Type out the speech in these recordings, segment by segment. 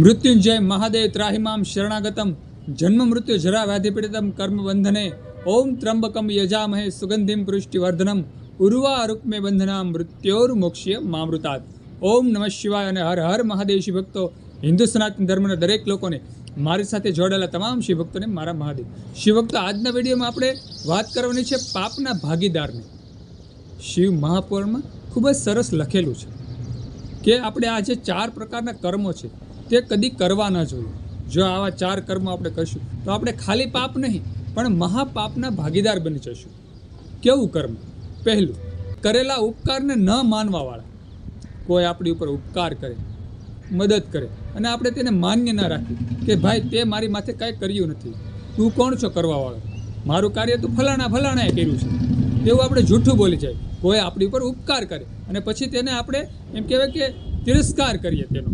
મૃત્યુંજય મહાદેવ ત્રાહિમામ શરણાગતમ, જન્મ મૃત્યુ જરા વ્યાધિપીડિતમ, કર્મ બંધને, ઓમ ત્રંબકમ યજામહે સુગંધિમ પુષ્ટિવર્ધનમ, ઉર્વા રૂક્મે બંધના મૃત્યોર્મોક્ષ્ય મામૃતાત ઓમ નમઃ શિવાય અને હર હર મહાદેવ શિવ ભક્તો, હિન્દુ સનાતન ધર્મના દરેક લોકોને મારી સાથે જોડાયેલા તમામ શિવ ભક્તોને મારા મહાદેવ. શિવ ભક્તો, આજના વિડીયોમાં આપણે વાત કરવાની છે પાપના ભાગીદારની. શિવ મહાપુરાણમાં ખૂબ જ સરસ લખેલું છે કે આપણે આ જે ચાર પ્રકારના કર્મો છે. તે કદી કરવા ન જોઈએ. જો આવા ચાર કર્મો આપણે કરશું, તો આપણે ખાલી પાપ નહીં, પણ મહાપાપના ભાગીદાર બની જશું. કેવું કર્મ? પહેલું, કરેલા ઉપકારને ન માનવાવાળા. કોઈ આપણી ઉપર ઉપકાર કરે, મદદ કરે, અને આપણે તેને માન્ય ન રાખીએ કે ભાઈ, તે મારી માથે કાંઈ કર્યું નથી. તું કોણ છો કરવાવાળો? મારું કાર્ય તું ફલાણા ફલાણાએ કર્યું છે. તેવું આપણે જૂઠું બોલી જાય. કોઈ આપણી ઉપર ઉપકાર કરે, અને પછી તેને આપણે એમ કહેવાય કે તિરસ્કાર કરીએ તેનો.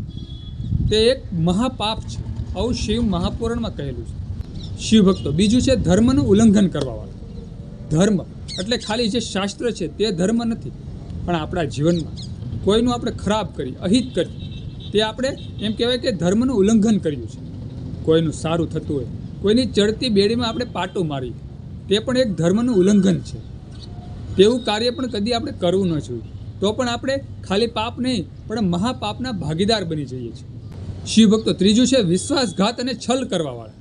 તે એક મહાપાપ છે. આવું શિવ મહાપુરાણમાં કહેલું છે. શિવ ભક્તો, બીજું છે ધર્મનું ઉલ્લંઘન કરવાવાળું. ધર્મ, એટલે ખાલી જે શાસ્ત્ર છે તે ધર્મ નથી. પણ આપણા જીવનમાં કોઈનું આપણે ખરાબ કરી, અહિત કરી, તે આપણે એમ કહેવાય કે ધર્મનું ઉલ્લંઘન કર્યું છે. કોઈનું સારું થતું હોય, કોઈની ચડતી બેડીમાં આપણે પાટો મારી તે પણ એક ધર્મનું ઉલ્લંઘન છે. તેવું કાર્ય પણ કદી આપણે કરવું ન જોઈએ. તો પણ આપણે ખાલી પાપ નહીં, પણ મહાપાપના ભાગીદાર બની જઈએ છીએ. શિવ ભક્તો ત્રીજું છે વિશ્વાસઘાત અને છલ કરવાવાળા.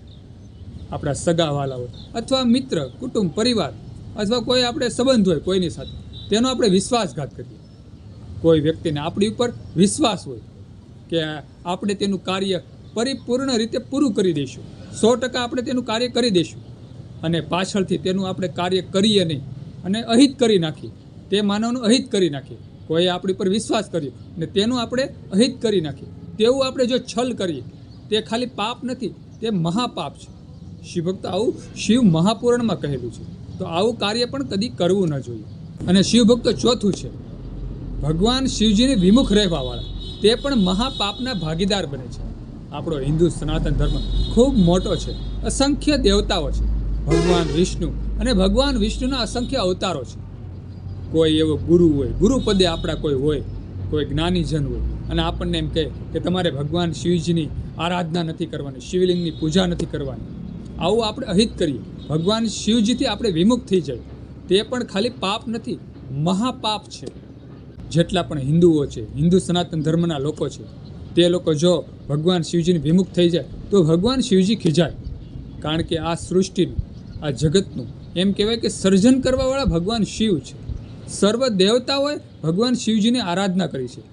આપણા સગાવાલાઓ અથવા મિત્ર, કુટુંબ, પરિવાર અથવા કોઈ આપણે સંબંધ હોય કોઈની સાથે, તેનો આપણે વિશ્વાસઘાત કરીએ. કોઈ વ્યક્તિને આપણી ઉપર વિશ્વાસ હોય કે આપણે તેનું કાર્ય પરિપૂર્ણ રીતે પૂરું કરી દઈશું. સો ટકા આપણે તેનું કાર્ય કરી દઈશું. અને પાછળથી તેનું આપણે કાર્ય કરીએ નહીં અને અહિત કરી નાખીએ. તે માનવનું અહિત કરી નાખીએ. કોઈ આપણી પર વિશ્વાસ કર્યો અને તેનું આપણે અહિત કરી નાખીએ. તેવું આપણે જો છલ કરીએ, તે ખાલી પાપ નથી, તે મહાપાપ છે. શિવભક્ત આવું શિવ મહાપુરાણમાં કહેલું છે. તો આવું કાર્ય પણ કદી કરવું ન જોઈએ. અને શિવભક્ત ચોથું છે, ભગવાન શિવજીને વિમુખ રહેવાવાળા, તે પણ મહાપાપના ભાગીદાર બને છે. આપણો હિન્દુ સનાતન ધર્મ ખૂબ મોટો છે, અસંખ્ય દેવતાઓ છે. ભગવાન વિષ્ણુ અને ભગવાન વિષ્ણુના અસંખ્ય અવતારો છે. કોઈ એવો ગુરુ હોય, ગુરુપદે આપણા કોઈ હોય કોઈ જ્ઞાનીજન હોય. અને આપણને એમ કહે કે તમારે ભગવાન શિવજીની આરાધના નથી કરવાની, શિવલિંગની પૂજા નથી કરવાની. આવું આપણે અહિત કરીએ. ભગવાન શિવજીથી આપણે વિમુખ થઈ જાય. તે પણ ખાલી પાપ નથી, મહાપાપ છે. જેટલા પણ હિન્દુઓ છે, હિન્દુ સનાતન ધર્મના લોકો છે, તે લોકો જો ભગવાન શિવજીને વિમુખ થઈ જાય, તો ભગવાન શિવજી ખીજાય. કારણ કે આ સૃષ્ટિનું, આ જગતનું, એમ કહેવાય કે સર્જન કરવાવાળા ભગવાન શિવ છે. સર્વ દેવતાઓએ ભગવાન શિવજીની આરાધના કરી છે.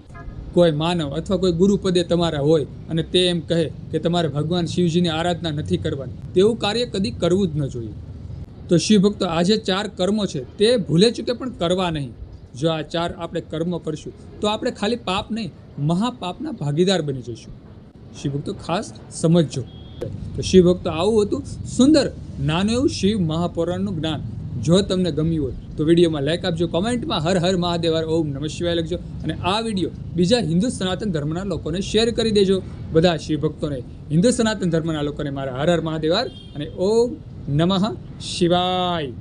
કોઈ માનવ અથવા કોઈ ગુરુ પદે તમારા હોય અને તે એમ કહે કે તમારે ભગવાન શિવજીની આરાધના નથી કરવાની. તેવું કાર્ય કદી કરવું જ ન જોઈએ. તો શિવ ભક્તો આ જે ચાર કર્મો છે. તે ભૂલે ચૂકે પણ કરવા નહીં? જો આ ચાર આપણે કર્મો કરશું, તો આપણે ખાલી પાપ નહીં, મહાપાપના ભાગીદાર બની જઈશું. શિવ ભક્તો ખાસ સમજજો. તો શિવ ભક્તો આવું હતું સુંદર, નાનું એવું શિવ મહાપુરાણનું જ્ઞાન. જો તમને ગમ્યું હોય તો વિડીયોમાં લાઈક આપજો, કોમેન્ટમાં હર હર મહાદેવાર, ઓમ નમઃ શિવાય લખજો અને આ વીડિયો બીજા હિન્દુ સનાતન ધર્મના લોકોને શેર કરી દેજો. બધા શિવ ભક્તોને હિન્દુ સનાતન ધર્મના લોકોને મારા હર હર મહાદેવાર અને ઓમ નમઃ શિવાય.